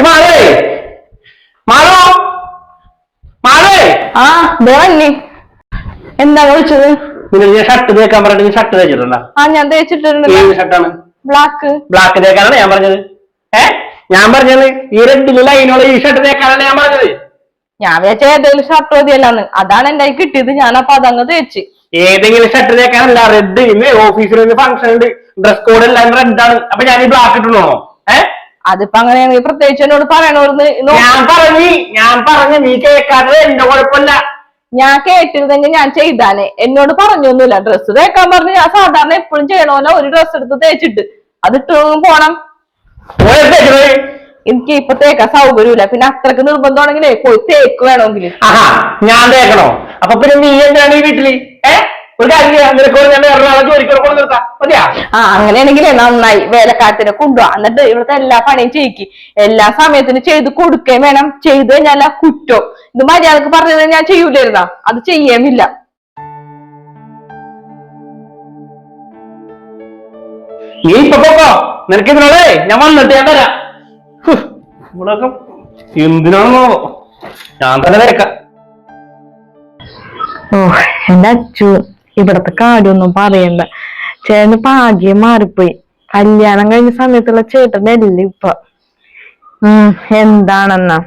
എടി മാറോ മാളോ? ആ വന്നി. എന്താ വിളിച്ചത്? നിങ്ങൾ ഞാൻ ഷർട്ട് തേക്കാൻ പറഞ്ഞിട്ട് നീ ഷർട്ട് തേച്ചിട്ടുണ്ടോ? ആ ഞാൻ തേച്ചിട്ടുണ്ട് ഏത് ഷർട്ടാണ് ബ്ലാക്ക് ബ്ലാക്ക് തേക്കാനാണ് ഞാൻ പറഞ്ഞത്. ഏ? ഞാൻ പറഞ്ഞത് ഈ റെഡിലെ ലൈനുള്ള ഈ ഷർട്ട് തേക്കാനാണ് ഞാൻ പറഞ്ഞത്. ഞാൻ വിചാരിച്ച ഏതെങ്കിലും ഷർട്ട് മതിയല്ലാന്ന്. അതാണ് എന്റെ കിട്ടിയത്. ഞാൻ അപ്പൊ അതങ്ങ് തേച്ച്. ഏതെങ്കിലും ഷർട്ട് തേക്കാനല്ല റെഡ് ഇന്ന് ഓഫീസിൽ ഫങ്ഷൻ ഫംഗ്ഷൻ ഉണ്ട്. ഡ്രസ് കോഡ് എല്ലാം റെഡ് ആണ്. അപ്പൊ ഞാൻ ഈ ബ്ലാക്ക് ഇട്ടുണ്ടോ ഏ? അതിപ്പോ അങ്ങനെയാണെങ്കിൽ പ്രത്യേകിച്ച് എന്നോട് പറയണോന്ന് ഞാൻ പറഞ്ഞു ഞാൻ പറഞ്ഞു നീ കേൾക്കാത്തത് എന്റെ കുഴപ്പമില്ല. ഞാൻ കേട്ടിരുന്നെങ്കിൽ ഞാൻ ചെയ്താനെ എന്നോട് പറഞ്ഞൊന്നുമില്ല. ഡ്രസ്സ് തേക്കാൻ പറഞ്ഞു. ഞാൻ സാധാരണ എപ്പോഴും ചെയ്യണമല്ലോ ഒരു ഡ്രസ്സ് എടുത്ത് തേച്ചിട്ട്. അതിട്ട് പോണം. ഓരോ തേച്ചത് എനിക്ക് ഇപ്പൊ തേക്കാൻ സൗകര്യമില്ല. പിന്നെ അത്രയ്ക്ക് നിർബന്ധമാണെങ്കിലേ പോയി തേക്ക് വേണമെങ്കിൽ ഞാൻ തേക്കണോ? അപ്പൊ പിന്നെ നീ എന്താണ് ഈ വീട്ടിൽ? ഏ? ആ അങ്ങനെയാണെങ്കിൽ നന്നായി വേലക്കാരത്തിനെ കൊണ്ടുപോവാ എന്നിട്ട് ഇവിടുത്തെ എല്ലാ പണിയും ചെയ്യിക്ക്. എല്ലാ സമയത്തിനും ചെയ്ത് കൊടുക്കുകയും വേണം. ചെയ്തു കഴിഞ്ഞാൽ കുറ്റോ ഇത് മര്യാദയ്ക്ക് പറഞ്ഞത് ഞാൻ ചെയ്യൂലായിരുന്നാ? അത് ചെയ്യാമില്ല. നീ ഇപ്പൊ പോക്കോ? നിനക്ക് ഇതിനോടെ ഞാൻ വന്നിട്ട് ഞാൻ വരാം. ഹ്, എന്തിനാണെന്നോ ഞാൻ തന്നെ വരക്കാം. ഓ എന്താ ഇവിടത്തെ കാര്യമൊന്നും പറയണ്ട. ചേട്ടന് ഭാഗ്യം മാറിപ്പോയി. കല്യാണം കഴിഞ്ഞ സമയത്തുള്ള ചേട്ടനല്ല ഇപ്പൊ. ഉം എന്താണെന്നാ?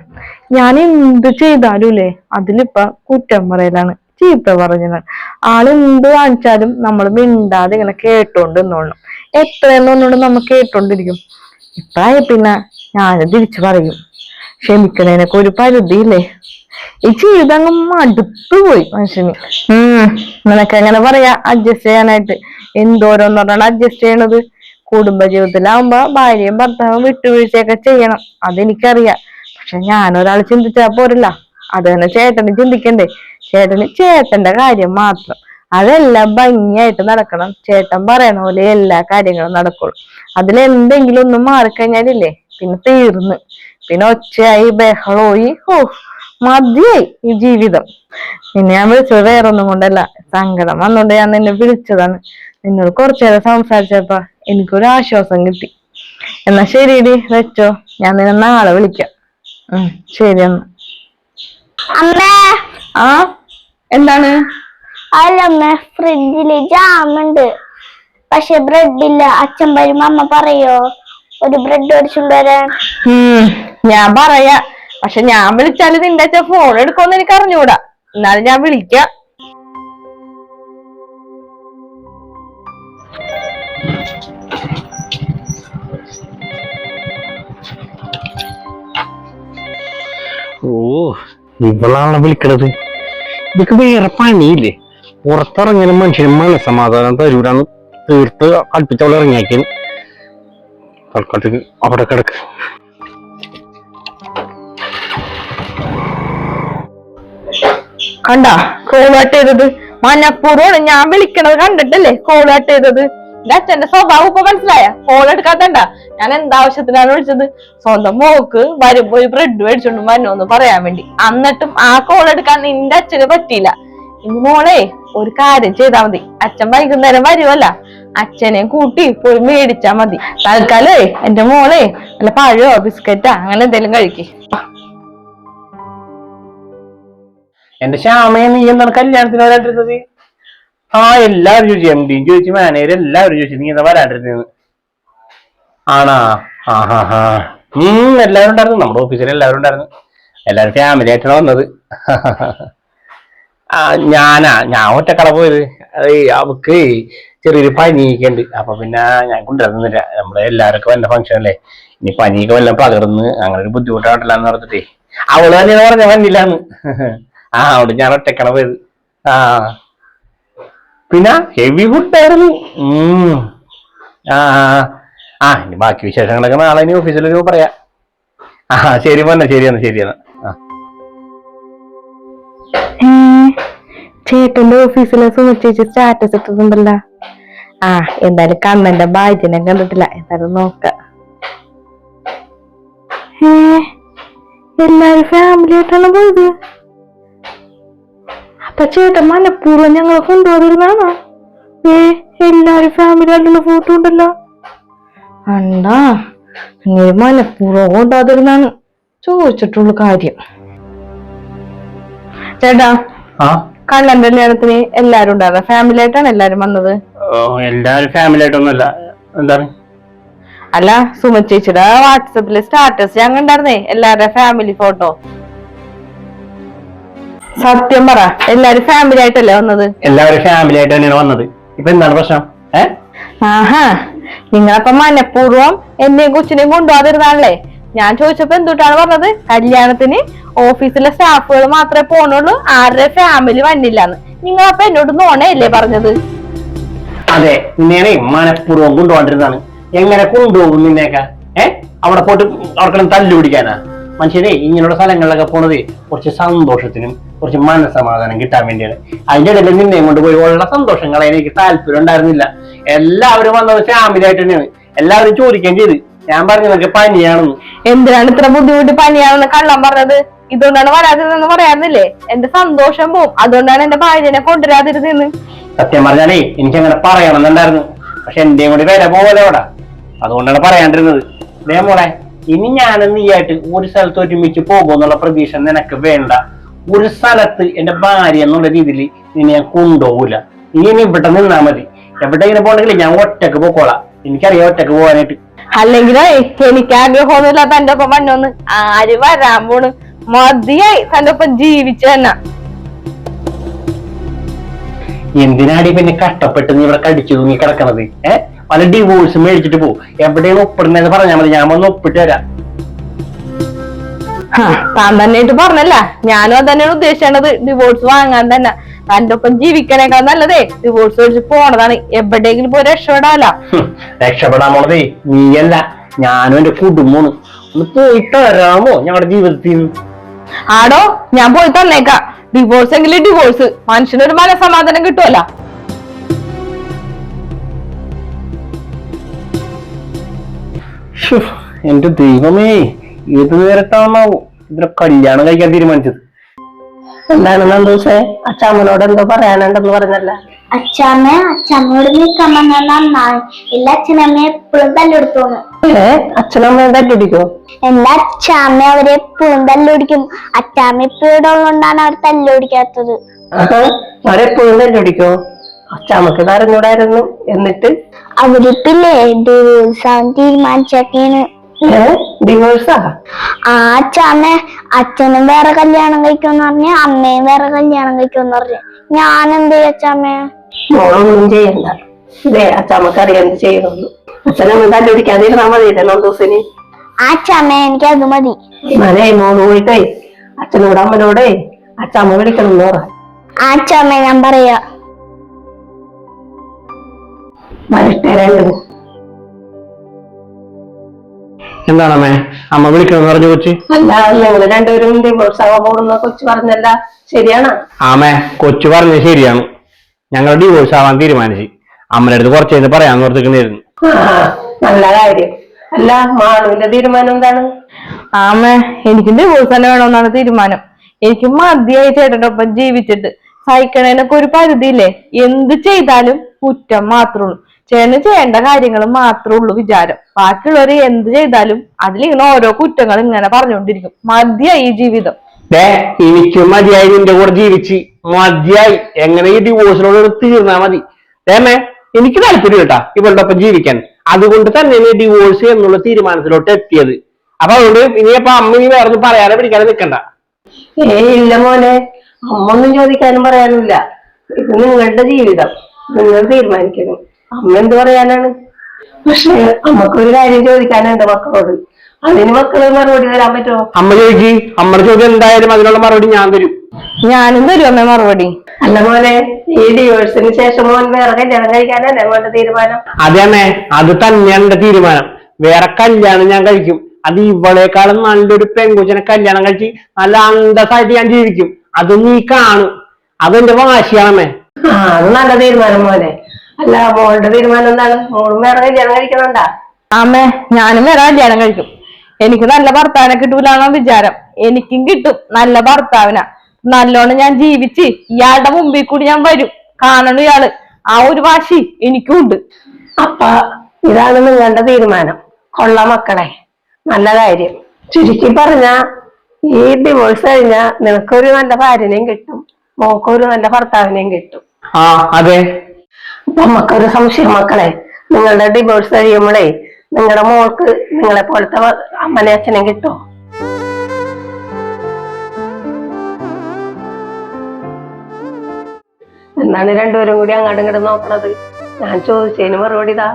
ഞാൻ എന്ത് ചെയ്താലും ഇല്ലേ? അതിലിപ്പ കുറ്റം പറയലാണ്. ചീത്ത പറഞ്ഞതാണ്. ആൾ എന്ത് കാണിച്ചാലും നമ്മൾ മിണ്ടാതെ ഇങ്ങനെ കേട്ടോണ്ട് നിന്നോളണം എത്രയെന്നോണ്ട് നമ്മൾ കേട്ടോണ്ടിരിക്കും. ഇപ്പായ പിന്നെ ഞാൻ തിരിച്ചു പറയും. ക്ഷമിക്കണേനൊക്കെ ഒരു പരിധിയില്ലേ? ഈ ജീവിതം അങ്ങ് മടുത്തു പോയി മനുഷ്യന്. ഉം. നിനക്ക് എങ്ങനെ പറയാ അഡ്ജസ്റ്റ് ചെയ്യാനായിട്ട്. എന്തോരോന്ന് പറഞ്ഞാണ് അഡ്ജസ്റ്റ് ചെയ്യണത്. കുടുംബ ജീവിതത്തിലാവുമ്പോ ഭാര്യയും ഭർത്താവും വിട്ടുവീഴ്ചയൊക്കെ ചെയ്യണം. അതെനിക്കറിയാം. പക്ഷെ ഞാനൊരാൾ ചിന്തിച്ചാ പോരല്ല. അത് തന്നെ ചേട്ടന് ചിന്തിക്കണ്ടേ. ചേട്ടന് ചേട്ടന്റെ കാര്യം മാത്രം. അതെല്ലാം ഭംഗിയായിട്ട് നടക്കണം. ചേട്ടൻ പറയണ പോലെ എല്ലാ കാര്യങ്ങളും നടക്കുള്ളൂ. അതിലെന്തെങ്കിലും ഒന്ന് മാറിക്കഴിഞ്ഞാലില്ലേ പിന്നെ തീർന്ന്. പിന്നെ ഒച്ചയായി ബഹളമായി ഓ മതിയായി ഈ ജീവിതം. പിന്നെ ഞാൻ വിളിച്ചത് വേറൊന്നും കൊണ്ടല്ല സങ്കടം വന്നോണ്ട് ഞാൻ നിന്നെ വിളിച്ചതാണ്. നിന്നോട് കുറച്ചു നേരം സംസാരിച്ചപ്പോ എനിക്കൊരു ആശ്വാസം കിട്ടി. എന്നാ ശരിയടി വെച്ചോ. ഞാൻ നിന്നെ നാളെ വിളിക്കാം. ഉം ശരി എന്നാ. അമ്മേ. ആ? എന്താണ്? അല്ലമ്മ ഫ്രിഡ്ജിൽ ജാമുണ്ട്. പക്ഷെ ബ്രെഡ് ഇല്ല അച്ഛൻ വരും അമ്മ പറയോ? ഒരു ബ്രെഡ് മേടിച്ചുകൊണ്ട് ഞാൻ പറയാ. പക്ഷെ ഞാൻ വിളിച്ചാൽ നിന്റെ അച്ഛൻ ഫോൺ എടുക്കുമെന്ന് എനിക്ക് അറിഞ്ഞൂടാ എന്നാലും ഞാൻ വിളിക്കാം. ഓ വിളിക്കണത്? ഇതൊക്കെ വേറെ പണിയില്ലേ? പുറത്തിറങ്ങിയാലും മനുഷ്യന് മനസ്സമാധാനം തരൂരാന്ന് തീർത്ത് കൽപ്പിച്ചവളെ ഇറങ്ങിയാക്കിയത് തൽക്കാലത്തേക്ക് അവിടെ കിടക്ക്. കണ്ട? കോൾ ചെയ്തത്. മനഃപൂർവമാണ് ഞാൻ വിളിക്കണത് കണ്ടിട്ടല്ലേ? കോൾ ചെയ്തത്. എന്റെ അച്ഛന്റെ സ്വഭാവം ഇപ്പൊ മനസ്സിലായ? കോൾ എടുക്കാത്തണ്ട. ഞാൻ എന്താവശ്യത്തിനാണ് വിളിച്ചത്? സ്വന്തം മോക്ക് വരുമ്പോ ഒരു ബ്രെഡ് മേടിച്ചോണ്ട് വന്നോന്ന് പറയാൻ വേണ്ടി. എന്നിട്ടും ആ കോൾ എടുക്കാൻ നിന്റെ അച്ഛന് പറ്റിയില്ല. ഇനി മോളെ ഒരു കാര്യം ചെയ്താ മതി. അച്ഛൻ വൈകുന്നേരം വരുമല്ല അച്ഛനെ കൂട്ടി പോയി മേടിച്ചാ മതി. തൽക്കാലേ എന്റെ മോളെ നല്ല പഴയോ ബിസ്ക്കറ്റാ അങ്ങനെ എന്തെങ്കിലും കഴിക്ക്. എന്റെ ശ്യാമയെ നീ എന്താണ് കല്യാണത്തിന് വരാണ്ടിരുന്നത്? ആ എല്ലാവരും ചോദിച്ചു. എം ഡിയും ചോദിച്ചു മാനേജർ എല്ലാവരും ചോദിച്ചു നീ എന്താ വരാണ്ടിരുന്നത് ആണാ. ഹാ ഹാ ഉം എല്ലാവരും ഉണ്ടായിരുന്നു. നമ്മുടെ ഓഫീസിൽ എല്ലാവരും ഉണ്ടായിരുന്നു. എല്ലാവരും ഫാമിലി ആയിട്ടാണ് വന്നത്. ഞാനാ ഞാൻ ഒറ്റക്കട പോയത്. അവക്ക് ചെറിയൊരു പനിയൊക്കെ ഉണ്ട്. അപ്പൊ പിന്നെ ഞാൻ കൊണ്ടുവരുന്നില്ല. നമ്മുടെ എല്ലാവർക്കും വല്ല ഫംഗ്ഷൻ അല്ലേ? ഇനി പനിയൊക്കെ വല്ല പകർന്ന് അങ്ങനെ ഒരു ബുദ്ധിമുട്ടായിട്ടില്ല എന്ന് പറഞ്ഞിട്ടേ. അവൾ തന്നെ പറഞ്ഞ വന്നില്ലാന്ന്. ആ അവിടെ ഞാൻ ഒറ്റക്കട പോയത്. ആ. പിന്നെ ഹെവി ഫുഡായിരുന്നു ആ ആ, ഇനി ബാക്കി വിശേഷങ്ങളൊക്കെ നാളെ ഇനി ഓഫീസിൽ ഒരു പറയാം. ആ ശരി പറഞ്ഞ ശരി എന്നാ ശരി എന്നാ. ചേട്ടന്റെ ഓഫീസിലെ സുമച്ചേച്ചി സ്റ്റാറ്റസ് ഇട്ടിട്ടുണ്ടല്ലോ. ആ എന്തായാലും കണ്ണന്റെ ഭാഗ്യനെ കണ്ടിട്ടില്ല. എന്തായാലും നോക്ക. എല്ലാരും ഫാമിലി ആയിട്ടാണ് പോയത്? അപ്പൊ മലപ്പൂർവം മനഃപൂർവം ഞങ്ങളെ കൊണ്ടുപോകുന്നതാണോ ഏ എല്ലാരും ഫാമിലി ആയിട്ടുള്ള ഫോട്ടോ ഉണ്ടല്ലോ. അണ്ടാ അങ്ങനെ മനഃപൂർവം കൊണ്ടുപോകാതിരുന്നാണ് ചോദിച്ചിട്ടുള്ള കാര്യം. ചേട്ടാ കണ്ണന്റെ കല്യാണത്തിന് എല്ലാരും ഉണ്ടായിരുന്ന? ഫാമിലി ആയിട്ടാണ് എല്ലാരും വന്നത്? ഫാമിലി ആയിട്ടൊന്നുമല്ല. എന്താണ്? അല്ല സുമ ചേച്ചിയുടെ വാട്സപ്പിൽ സ്റ്റാറ്റസ് ഞാൻ ഉണ്ടായിരുന്നേ എല്ലാരുടെ ഫാമിലി ഫോട്ടോ സത്യം പറ. എല്ലാരും ഫാമിലി ആയിട്ടല്ലേ വന്നത്? എല്ലാവരും ഫാമിലി ആയിട്ട് തന്നെയാണ് വന്നത്. ഇപ്പൊ എന്താണ് പ്രശ്നം? ഏ? ആഹാ. നിങ്ങളപ്പൊ മനഃപൂർവം എന്നെയും കൊച്ചിനെയും കൊണ്ടുപോകാതിരുന്നാണല്ലേ ഞാൻ ചോദിച്ചപ്പോ എന്തുട്ടാണ് പറഞ്ഞത്? കല്യാണത്തിന് ഓഫീസിലെ സ്റ്റാഫുകൾ മാത്രമേ പോണുള്ളൂ ആരുടെ ഫാമിലി വന്നില്ലാന്ന്. നിങ്ങളപ്പൊ എന്നോട് നോണയല്ലേ പറഞ്ഞത്? അതെ നിന്നെ മനഃപൂർവം കൊണ്ടുപോകാണ്ടിരുന്നാണ് എങ്ങനെ കൊണ്ടുപോകും നിന്നേക്കാ ഏ? അവിടെ പോയിട്ട് അവർക്കെല്ലാം തല്ലു പിടിക്കാനാ? മനുഷ്യരെ ഇങ്ങനെയുള്ള സ്ഥലങ്ങളിലൊക്കെ പോണത് കുറച്ച് സന്തോഷത്തിനും കുറച്ച് മനസ്സമാധാനം കിട്ടാൻ വേണ്ടിയാണ്. അതിന്റെ ഇടയിൽ നിന്നെയും കൊണ്ട് പോയി ഉള്ള സന്തോഷങ്ങൾ എനിക്ക് താല്പര്യം ഉണ്ടായിരുന്നില്ല. എല്ലാവരും വന്നത് ഫാമിലി ആയിട്ട് തന്നെയാണ്. എല്ലാവരും ചോദിക്കുകയും ചെയ്ത്. ഞാൻ പറഞ്ഞു നിനക്ക് പനിയാണെന്ന്. എന്തിനാണ് ഇത്ര ബുദ്ധിമുട്ട് പനിയാണെന്ന് കള്ളം പറഞ്ഞത്? ഇതുകൊണ്ടാണ് വരാതിരുന്നെന്ന് പറയാറുന്നില്ലേ എന്റെ സന്തോഷം പോവും. അതുകൊണ്ടാണ് എന്റെ ഭാര്യനെ കൊണ്ടുവരാതിരുന്നെന്ന് സത്യം പറഞ്ഞാലേ എനിക്ക് അങ്ങനെ പറയണമെന്നുണ്ടായിരുന്നു. പക്ഷെ എന്റെയും കൂടി വില പോലെ അവിടെ? അതുകൊണ്ടാണ് പറയാണ്ടിരുന്നത്. ദേ മോളെ ഇനി ഞാനും നീയായിട്ട് ഒരു സ്ഥലത്ത് ഒരുമിച്ച് പോകുമെന്നുള്ള പ്രതീക്ഷ നിനക്ക് വേണ്ട. ഒരു സ്ഥലത്ത് എന്റെ ഭാര്യ എന്നുള്ള രീതിയിൽ ഇനി ഞാൻ കൊണ്ടുപോകൂല. നീ ഇനി ഇവിടെ നിന്നാ മതി. എവിടെ ഇങ്ങനെ പോകണമെങ്കിൽ ഞാൻ ഒറ്റയ്ക്ക് പോക്കോളാം എനിക്കറിയാം ഒറ്റയ്ക്ക് പോകാനായിട്ട്. അല്ലെങ്കിൽ എനിക്ക് ആഗ്രഹമൊന്നുമില്ല തന്റെ ഒപ്പം വന്നോന്ന്. ആര് വരാൻ പോണ്? മതിയായി. തന്റെ ഒപ്പം ജീവിച്ചു തന്നെ. എന്തിനാടി പിന്നെ കഷ്ടപ്പെട്ട് നീ ഇവിടെ കടിച്ചു തൂങ്ങി കിടക്കണത്? ഏഹ് പല ഡിവോഴ്സ് മേടിച്ചിട്ട് പോ. എവിടെയും ഒപ്പിടുന്നതെന്ന് പറഞ്ഞാൽ മതി. ഞാൻ വന്ന് ഒപ്പിട്ട് തരാം. താൻ തന്നെയായിട്ട് പറഞ്ഞല്ല? ഞാനും അത് തന്നെയാണ് ഉദ്ദേശിക്കേണ്ടത് ഡിവോഴ്സ് വാങ്ങാൻ തന്നെ. തന്റെ ഒപ്പം ജീവിക്കണേക്കാൾ നല്ലതേ. ഡിവോഴ്സ് മേടിച്ച് പോണതാണ്. എവിടെയെങ്കിലും പോയി രക്ഷപ്പെടാല. രക്ഷപ്പെടാൻ പോണതേ നീയല്ല. ഞാനും എന്റെ കുടുംബമാണ്. ഒന്ന് പോയിട്ട് വരാമോ ഞങ്ങളുടെ ജീവിതത്തിൽ? നിന്ന് ആടോ ഞാൻ പോയി തന്നേക്കാം. ഡിവോഴ്സ് എങ്കിലും ഡിവോഴ്സ് മനുഷ്യനൊരു മനസമാധാനം കിട്ടുമല്ല എന്റെ ദൈവമേ ഏത് നേരത്താണാവോ? ഇതിനെ കല്യാണം കഴിക്കാൻ തീരുമാനിച്ചത്. എന്താണ് നന്ദൂസേ? അച്ചാമ്മനോട് എന്തോ പറയാനുണ്ടെന്ന് പറഞ്ഞല്ല? അച്ഛാമ്മ അച്ഛമ്മയോട് നിൽക്കാൻ നന്നായി. ഇല്ല അച്ഛനമ്മയെ എപ്പോഴും തല്ലെടുത്തോന്ന്. ഏ? അച്ഛനമ്മയെ തല്ലുടിക്കോ എന്റെ അച്ഛാമ്മ അവരെ എപ്പോഴും തല്ലുപിടിക്കും അച്ഛാമ്മ ഇപ്പോഴും കൊണ്ടാണ് അവർ തല്ലുപിടിക്കാത്തത് അവരെപ്പോഴും തല്ലുടിക്കോ? അച്ചാമ്മക്ക് ഇത് അറിഞ്ഞൂടായിരുന്നു എന്നിട്ട്? അവരിപ്പില്ലേ? പിന്നെ ദിവസം തീരുമാനിച്ചൊക്കെയാണ് ഡിവോഴ്സാ ആ? അച്ഛാമ്മ അച്ഛനും വേറെ കല്യാണം കഴിക്കുമെന്ന് പറഞ്ഞ് അമ്മയും വേറെ കല്യാണം കഴിക്കുമെന്ന് പറഞ്ഞു. ഞാൻ എന്ത് അച്ഛാമ്മ? മോളൊന്നും ചെയ്യണ്ട. ഇതേ അച്ഛമ്മക്ക് അറിയാൻ ചെയ്യുന്നു അച്ഛനമ്മ തല്ലുടിക്കാതിരുന്നാ മതി നന്ദൂസിന് ആ അച്ഛാമ്മ എനിക്ക് അത് മതി. മനെ മോൾ പോയിട്ടേ അച്ഛനോട് അമ്മനോടേ അച്ഛമ്മ വിളിക്കണം എന്ന് പറ. അച്ഛമ്മേ ഞാൻ പറയാ. വരട്ടെ രണ്ടും എന്താണമ്മേ? അമ്മ വിളിക്കണം പറഞ്ഞു കൊച്ചി. അല്ല ഞങ്ങൾ രണ്ടുപേരും ഡിവോഴ്സ് ആവാൻ പോകുന്ന കൊച്ചു പറഞ്ഞല്ല ശരിയാണോ. ആമേ കൊച്ചു പറഞ്ഞത് ശരിയാണ്. ഞങ്ങൾ ഡിവോഴ്സ് ആവാൻ തീരുമാനിച്ചു. അമ്മയുടെ അടുത്ത് കുറച്ച് കഴിഞ്ഞ് പറയാൻ ഓർത്തിട്ടുണ്ടായിരുന്നു നല്ല കാര്യം. അല്ല മാളുവിന്റെ തീരുമാനം എന്താണ്? ആമേ എനിക്ക് ഡിവോഴ്സ് തന്നെ വേണമെന്നാണ് തീരുമാനം. എനിക്ക് മതിയായി ചേട്ടന്റെ ഒപ്പം ജീവിച്ചിട്ട് സഹിക്കണേനൊക്കെ ഒരു പരിധിയില്ലേ? എന്ത് ചെയ്താലും കുറ്റം മാത്രമേ ഉള്ളൂ. ചേട്ടന് ചെയ്യേണ്ട കാര്യങ്ങൾ മാത്രമേ ഉള്ളൂ വിചാരം. ബാക്കിയുള്ളവര് എന്ത് ചെയ്താലും അതിലിങ്ങനെ ഓരോ കുറ്റങ്ങൾ ഇങ്ങനെ പറഞ്ഞുകൊണ്ടിരിക്കും. മതിയായി ഈ ജീവിതം. എനിക്കും എനിക്ക് മതിയായി നിന്റെ കൂടെ ജീവിച്ച്. മതിയായി. എങ്ങനെ ഈ ഡിവോഴ്സിനോട് തീർന്നാ മതി. ഏമേ എനിക്ക് താല്പര്യം കേട്ടാ. ഇവളുടെ ഒപ്പം ജീവിക്കാൻ. അതുകൊണ്ട് തന്നെ ഡിവോഴ്സ് എന്നുള്ള തീരുമാനത്തിലോട്ട് എത്തിയത്. അപ്പൊ അതുകൊണ്ട് ഇനിയപ്പോ അമ്മ ഇനി വേറെ ഒന്നും പറയാതെ പിടിക്കാതെ നിൽക്കണ്ട ഏ ഇല്ല മോനെ. അമ്മ ഒന്നും ചോദിക്കാനും പറയാനില്ല ഇത് നിങ്ങളുടെ ജീവിതം. നിങ്ങൾ തീരുമാനിക്കണം. അമ്മ എന്ത് പറയാനാണ്? പക്ഷെ അമ്മക്കൊരു കാര്യം ചോദിക്കാനുണ്ട് മക്കളോട്. അതിന് മക്കൾ മറുപടി തരാൻ പറ്റുമോ അമ്മ ചോദിക്ക്. അമ്മയുടെ ചോദ്യം എന്തായാലും അതിനുള്ള മറുപടി ഞാൻ തരും. ഞാനും തരും അമ്മ മറുപടി. അല്ല മോനെ ഈ ഡിവോഴ്സിന് ശേഷം മോൻ വേറെ കല്യാണം കഴിക്കാനല്ലേ മോന്റെ തീരുമാനം? അതന്നെ അത് തന്നെയാണ് എന്റെ തീരുമാനം. വേറെ കല്യാണം ഞാൻ കഴിക്കും. അത് ഇവളെക്കാളും നല്ലൊരു പെൺകുച്ചനെ കല്യാണം കഴിച്ച് നല്ല അന്തസ്സായിട്ട് ഞാൻ ജീവിക്കും. അത് നീ കാണും. അതെന്റെ വാശിയാണമ്മേ ആ അത് നല്ല തീരുമാനം മോനെ. അല്ല മോളുടെ തീരുമാനം എന്താണ്? മോളും വേറെ കല്യാണം കഴിക്കണണ്ടാ? ആമേ ഞാനും വേറെ കല്യാണം കഴിക്കും. എനിക്ക് നല്ല ഭർത്താവിനെ കിട്ടൂലാണോ വിചാരം. എനിക്കും കിട്ടും. നല്ല ഭർത്താവിനാ. നല്ലോണം ഞാൻ ജീവിച്ച് ഇയാളുടെ മുമ്പിൽ കൂടി ഞാൻ വരും. കാണണം ഇയാൾ. ആ ഒരു വാശി എനിക്കും ഉണ്ട്. അപ്പ ഇതാണ് നിങ്ങളുടെ തീരുമാനം. കൊള്ള മക്കളെ. നല്ല കാര്യം. ചുരുക്കി പറഞ്ഞ ഈ ഡിവോഴ്സ് കഴിഞ്ഞ നിനക്കൊരു നല്ല ഭാര്യനെയും കിട്ടും. മോക്കൊരു നല്ല ഭർത്താവിനെയും കിട്ടും. ആ അതെ. നമുക്കൊരു സംശയം മക്കളെ. നിങ്ങളുടെ ഡിവോഴ്സ് കഴിയുമ്പോഴേ നിങ്ങളുടെ മോൾക്ക് നിങ്ങളെ പോലത്തെ അമ്മനെ അച്ഛനെ കിട്ടോ? എന്നാണ് രണ്ടുപേരും കൂടി അങ്ങോട്ടും ഇങ്ങോട്ടും നോക്കണത്. ഞാൻ ചോദിച്ചതിന് മറുപടി ഇതാ.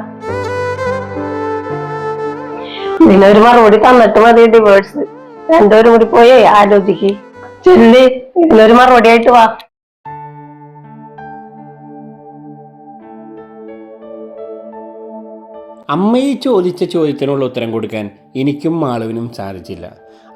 ഇതിനൊരു മറുപടി തന്നിട്ട് മതി ഡിവേഴ്സ് രണ്ടുപേരും കൂടി പോയേ ആലോചിക്ക്. ചെല്ലി ഇതിനൊരു മറുപടി ആയിട്ട് വാ. അമ്മ ഈ ചോദിച്ച ചോദ്യത്തിനുള്ള ഉത്തരം കൊടുക്കാൻ എനിക്കും മാളവിനും സാധിച്ചില്ല.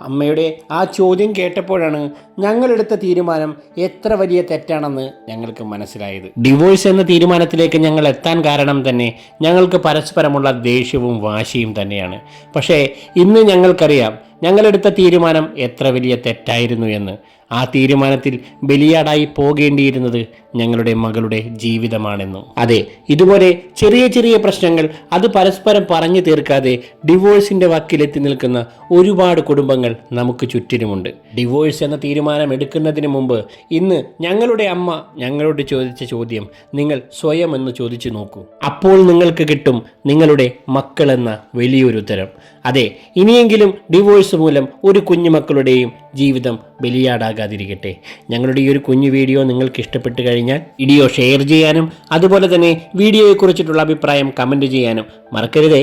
അമ്മയുടെ ആ ചോദ്യം കേട്ടപ്പോഴാണ് ഞങ്ങളെടുത്ത തീരുമാനം എത്ര വലിയ തെറ്റാണെന്ന് ഞങ്ങൾക്ക് മനസ്സിലായത്. ഡിവോഴ്സ് എന്ന തീരുമാനത്തിലേക്ക് ഞങ്ങൾ എത്താൻ കാരണം തന്നെ ഞങ്ങൾക്ക് പരസ്പരമുള്ള ദേഷ്യവും വാശിയും തന്നെയാണ്. പക്ഷേ ഇന്ന് ഞങ്ങൾക്കറിയാം ഞങ്ങളെടുത്ത തീരുമാനം എത്ര വലിയ തെറ്റായിരുന്നു എന്ന്. ആ തീരുമാനത്തിൽ ബലിയാടായി പോകേണ്ടിയിരുന്നത് ഞങ്ങളുടെ മകളുടെ ജീവിതമാണെന്നും. അതെ ഇതുപോലെ ചെറിയ ചെറിയ പ്രശ്നങ്ങൾ അത് പരസ്പരം പറഞ്ഞു തീർക്കാതെ ഡിവോഴ്സിന്റെ വക്കിലെത്തി നിൽക്കുന്ന ഒരുപാട് കുടുംബങ്ങൾ നമുക്ക് ചുറ്റിനുമുണ്ട്. ഡിവോഴ്സ് എന്ന തീരുമാനം എടുക്കുന്നതിന് മുമ്പ് ഇന്ന് ഞങ്ങളുടെ അമ്മ ഞങ്ങളോട് ചോദിച്ച ചോദ്യം നിങ്ങൾ സ്വയം എന്ന് ചോദിച്ചു നോക്കൂ. അപ്പോൾ നിങ്ങൾക്ക് കിട്ടും നിങ്ങളുടെ മക്കളെന്ന വലിയൊരു ഉത്തരം അതെ ഇനിയെങ്കിലും ഡിവോഴ്സ് മൂലം ഒരു കുഞ്ഞുമക്കളുടെയും ജീവിതം ബലിയാടാകാതിരിക്കട്ടെ. ഞങ്ങളുടെ ഈ ഒരു കുഞ്ഞു വീഡിയോ നിങ്ങൾക്ക് ഇഷ്ടപ്പെട്ട് കഴിഞ്ഞാൽ വീഡിയോ ഷെയർ ചെയ്യാനും അതുപോലെ തന്നെ വീഡിയോയെക്കുറിച്ചിട്ടുള്ള അഭിപ്രായം കമന്റ് ചെയ്യാനും മറക്കരുതേ.